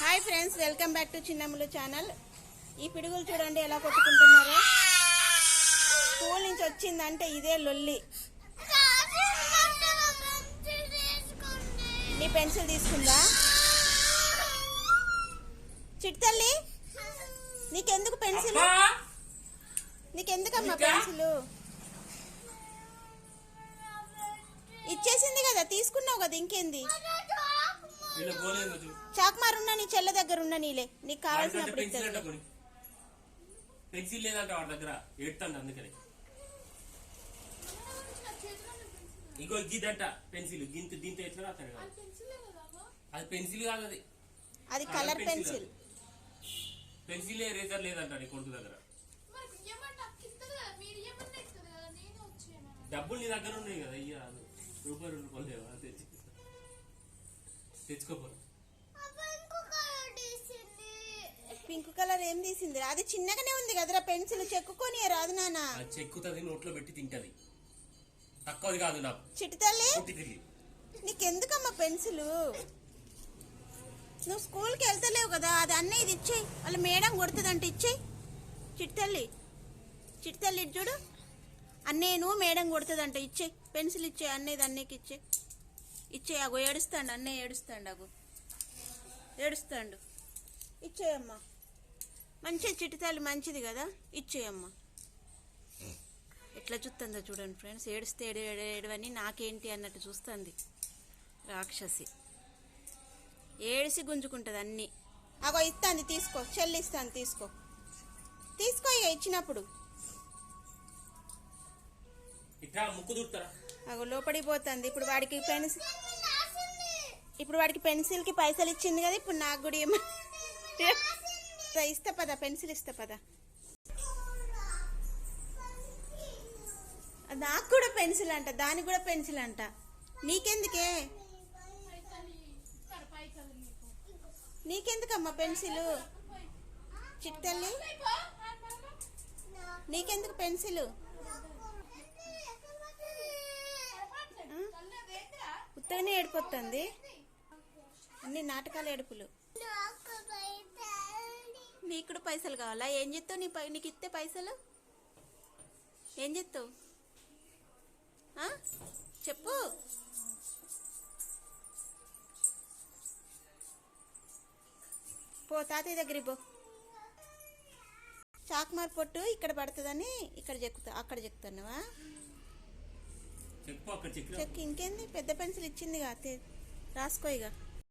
Hi friends welcome back to Chinnammulu channel ఈ పిడుగులు చూడండి ఎలా కొట్టుకుంటున్నారో. స్కూల్ నుంచి వచ్చిందంటే ఇదే లొల్లి. నీ పెన్సిల్ తీసుకుందా? చిట్టల్లి నీకెందుకు పెన్సిల్? నీకెందుకమ్మా పెన్సిల్? ఇచ్చేసింది కదా తీసుకున్నావు కదా ఇంకేంది? వీళ్ళ గోలేదు చూ చాక్మార్ ఉన్న నీ చెల్ల దగ్గర ఉన్న నీలే. నీకు కావాల్సినప్పుడు అంట కొని పెన్సిల్ లేదంట వాడి దగ్గర. ఏడుతాండి అందుకని. ఇంకో గిదంట పెన్సిల్. గింత దీంతో ఎట్లా రాస్తాడు కాదు. అది పెన్సిల్ కాదు అది. అది కలర్ పెన్సిల్ పెన్సిల్. రేజర్ లేదంట నీ కొడుకు దగ్గర. డబ్బులు నీ దగ్గర ఉన్నాయి కదా అయ్యా రూపాయి రెండు రూపాయలు తెచ్చి పింక్ కలర్ ఏం తీసింది అది చిన్నగానే ఉంది కదరా పెన్సిల్ చెక్కుకొని రాదు నాన్న. చెక్కుతుంది నోట్లో పెట్టి తింటది. తక్కువది కాదు నాకు. చిట్టి తల్లి? పుట్టి తిరిగి. నీకెందుకమ్మా పెన్సిల్? నువ్వు స్కూల్కి వెళ్తలేవు కదా అది అన్నీ ఇది ఇచ్చేయి. వాళ్ళ మేడం కొడుతుందంటే ఇచ్చేయి. చిట్టల్లి ఇటు చూడు. అన్నేను మేడం కొడుతుందంట ఇచ్చేయి. పెన్సిల్ ఇచ్చేయి అన్నయ్యది అన్నయ్యకి ఇచ్చేయి. ఇచ్చేయి అగో ఏడుస్తాడు అన్నయ్య ఏడుస్తాడు అగో. ఏడుస్తాడు. ఇచ్చేయమ్మా. మంచిగా చిట్టుతల్లి మంచిది కదా? ఇచ్చేయమ్మా. ఎట్లా చూస్తుందో చూడండి ఫ్రెండ్స్. ఏడిస్తే ఏడు ఏడు ఏడవని నాకేంటి అన్నట్టు చూస్తుంది రాక్షసి. ఏడిసి గుంజుకుంటుంది అన్నీ. అగో ఇస్తాంది తీసుకో. చెల్లిస్తాను తీసుకో. తీసుకో ఇక ఇచ్చినప్పుడు. ఇట్లా ముక్కు దుడతారా? అగో లోపడికి పోతుంది. ఇప్పుడు వాడికి పెన్సిల్ ఇప్పుడు వాడికి పెన్సిల్కి పైసలు ఇచ్చింది కదా ఇప్పుడు నాకు కూడా ఏమో. ఇస్తా పదా పెన్సిల్ ఇస్తా పదా. నాకు కూడా పెన్సిల్ అంట దానికి కూడా పెన్సిల్ అంట. నీకెందుకే? నీకెందుకమ్మా పెన్సిల్? చిట్టల్లి నీకెందుకు పెన్సిల్? ఉత్తగానే ఏడిపోతుంది. అన్ని నాటకాల ఏడుపులు. నీకు కూడా పైసలు కావాలా? ఏం చెప్తావు నీ పై నీకు ఇస్తే పైసలు? ఏం చెప్తావు? చెప్పు. పో తాతయ్య దగ్గరికి పో. చాక్మార్ పొట్టు ఇక్కడ పడుతుందని ఇక్కడ చెక్కుతా అక్కడ చెక్కుతున్నావా? చెక్కు. చెక్ ఇంకేంది? పెద్ద పెన్సిల్ ఇచ్చిందిగా తే- రాసుకో ఇక